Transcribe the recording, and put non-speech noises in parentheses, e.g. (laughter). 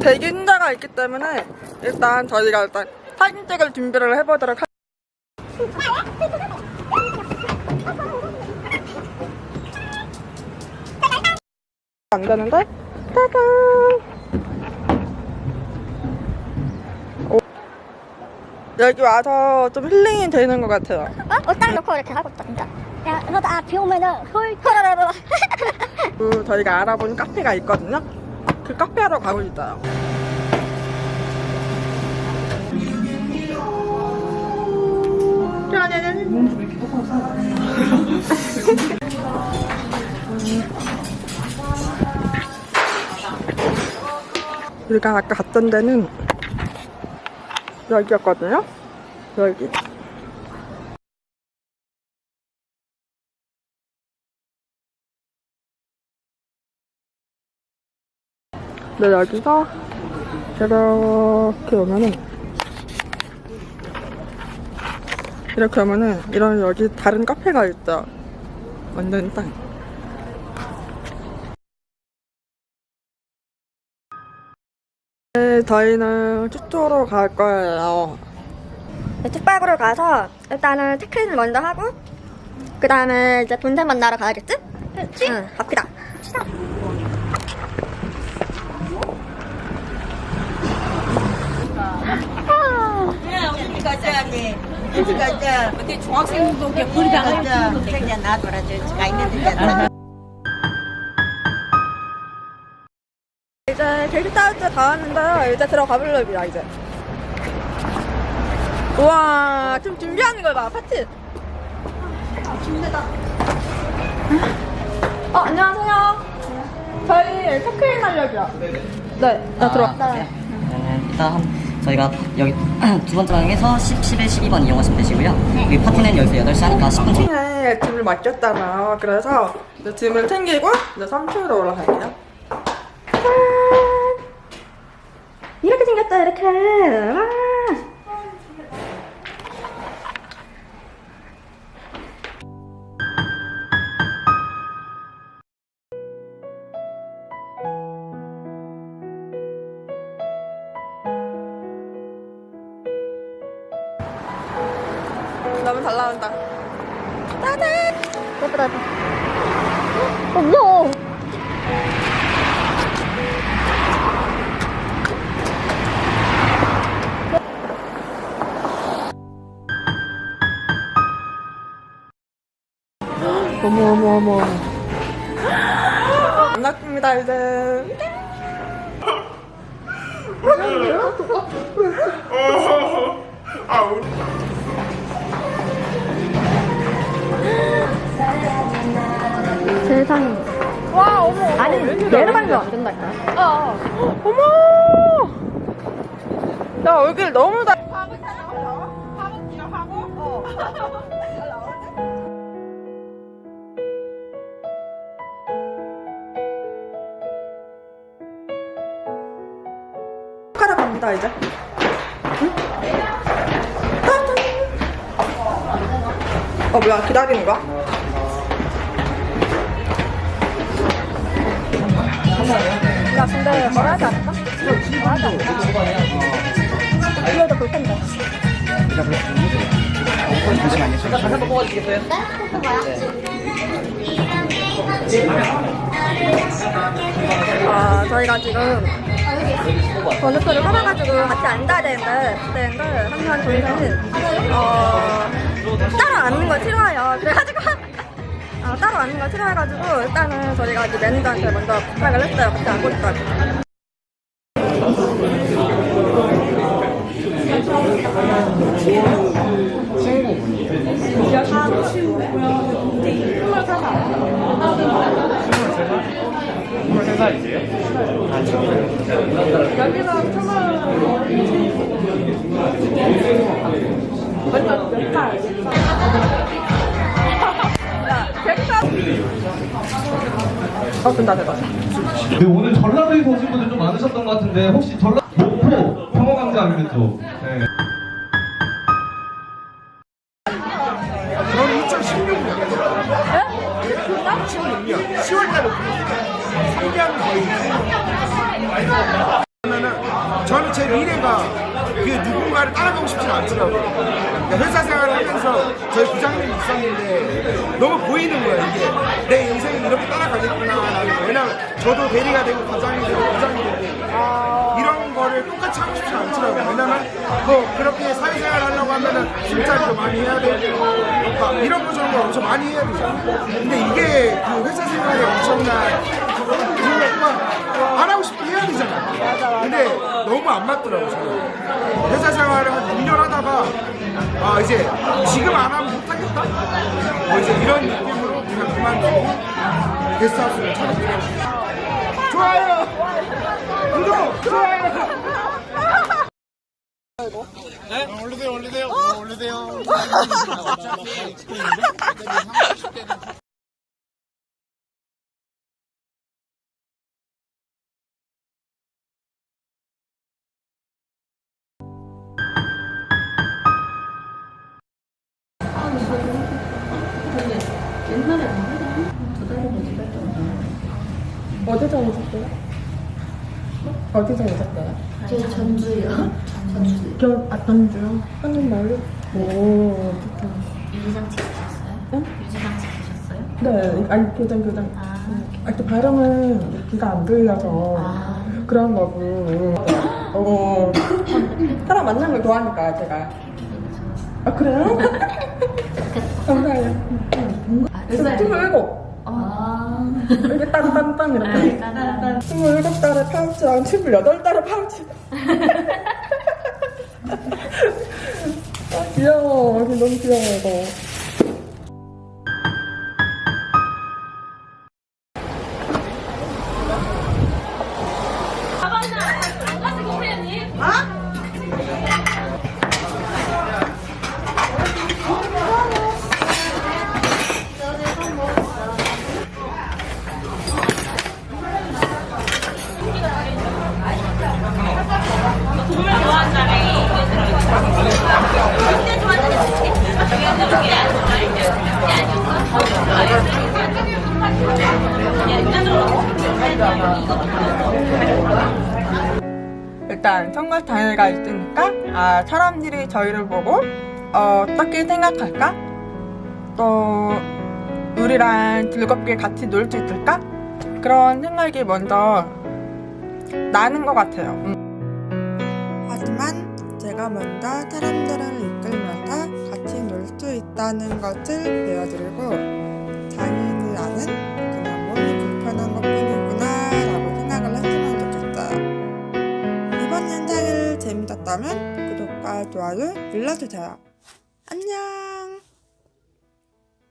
대기 혼자가 있기 때문에 일단 저희가 일단 사진 찍을 준비를 해보도록 하... 안 되는데? 짜잔! 오. 여기 와서 좀 힐링이 되는 것 같아요. 어? 옷딱 놓고 이렇게 하고 있다 진짜 야 그러다 아, 비 오면은 홀 홀라라라 그 저희가 알아본 카페가 있거든요. 그 카페 하러 가고 있어요. 우리가 아까 갔던 데는 여기였거든요. 여기. 근데 여기서 이렇게 오면은 이렇게 오면은 이런 여기 다른 카페가 있죠. 완전 딱. 네, 저희는 저쪽으로 갈 거예요. tuk박으로 가서 일단은 체크인을 먼저 하고 그 다음에 이제 본사 만나러 가야겠지? 그렇지 응 갑시다 가자, 니. 어디 가자. 어디 중학생도 거리 가자. 그냥 놔둬라, 저, 가 있는데. 자. 이제 게스트하우스 다 왔는데 이제 들어가 볼랍니다 이제. 우와 지금 준비하는 걸 봐 파티. 준비다. 어 안녕하세요. 저희 체크인 하려고요. 네, 나 들어와. 네. 그러면 일단 한- 저희가 여기 (clears throat) 두 번째 방에서 10, 11, 12번 이용하시면 되시고요. 여기 파티는 여기서 8시 하니까 10분 정도. 에 짐을 맡겼잖아요. 그래서 이제 짐을 챙기고 이제 3층으로 올라갈게요. 이렇게 생겼다 이렇게 와. 어머 낚입니다 이제. 세상에 와 어머 아니 내려가면 안 된다니까 어머. 야 얼굴 너무 다. 하러 갑 (laughs) 니다 이제. 응? 짜잔. 어 뭐야 기다리는 거야? 야 근데 뭐라 하지 않을까? 뭐 하지 않을까? 이거도 볼 텐데 아 저희가 지금 번호표를 받아가지고 같이 앉아야 되는데 되는데 항상 저희는 어 따로 앉는 걸 싫어해요. 그래가지고 (laughs) 어, 따로 앉는 걸 싫어해가지고 일단은 저희가 이제 매니저한테 먼저 부탁을 했어요. 같이 앉고 있다고 어 된다 된다. 네, 오늘 전라도에서 오신 분들 좀 많으셨던 것 같은데 혹시 전라 목포 평화강자 아니면 또 네. 2016년 10월달에 오픈했어요. 3년 거의. 그러면은 저는 제 미래가 그 누군가를 따라가고 싶진 않더라고요. 그러니까 회사 생활을 하면서 저희 부장님이 있었는데 너무 보이는 거예요. 이게 내 인생을 이렇게 따라가겠구나. 왜냐면 저도 대리가 되고 과장이 되고 부장이 되고. 아... 런 거를 똑같이 하고 싶지 않더라고요. 왜냐면 뭐 그렇게 사회생활 하려고 하면은 술자리도 많이 해야 되고 막 이런 거 저런 거 엄청 많이 해야 되잖아요. 근데 이게 그 회사 생활에 엄청난 그거 안 하고 싶게 해야 되잖아요. 근데 너무 안 맞더라고요. 저는. 회사 생활을 한 6년 하다가 아 이제 지금 안 하면 못하겠다. 뭐 이제 이런 느낌으로 그냥 그만두고 게스트하우스를 찾았어요. 좋아요. 구독 좋아요. 어디서 오셨어요? 어디서 오셨어요? 저 전주요. 전주. 겨, 아, 전주요? 한국말로? 오, 좋다. 유지장 찍으셨어요? 응? 유지장 찍으셨어요? 네, 아니, 교장, 교장. 아. 아, 또 발음은 귀가 안 들려서 아. 그런 거고. 어, 사람 만나는 걸 좋아하니까, 제가. 아, 그래요? (laughs) 감사해요. 아, 스물일곱. 아. 이렇게 딴딴딴 이렇게. 딴딴. 스물일곱 달에 파우치랑 스물여덟 달에 파우치. 아, (laughs) 귀여워. 너무 귀여워, 이거. (laughs) 일단 선거 당일가 있으니까 아 사람들이 저희를 보고 어, 어떻게 생각할까? 또 우리랑 즐겁게 같이 놀 수 있을까? 그런 생각이 먼저 나는 것 같아요. 음. 하지만 제가 먼저 사람들을 이끌면서 같이 놀 수 있다는 것을 보여드리고 재밌었다면 구독과 좋아요 눌러주세요. 안녕!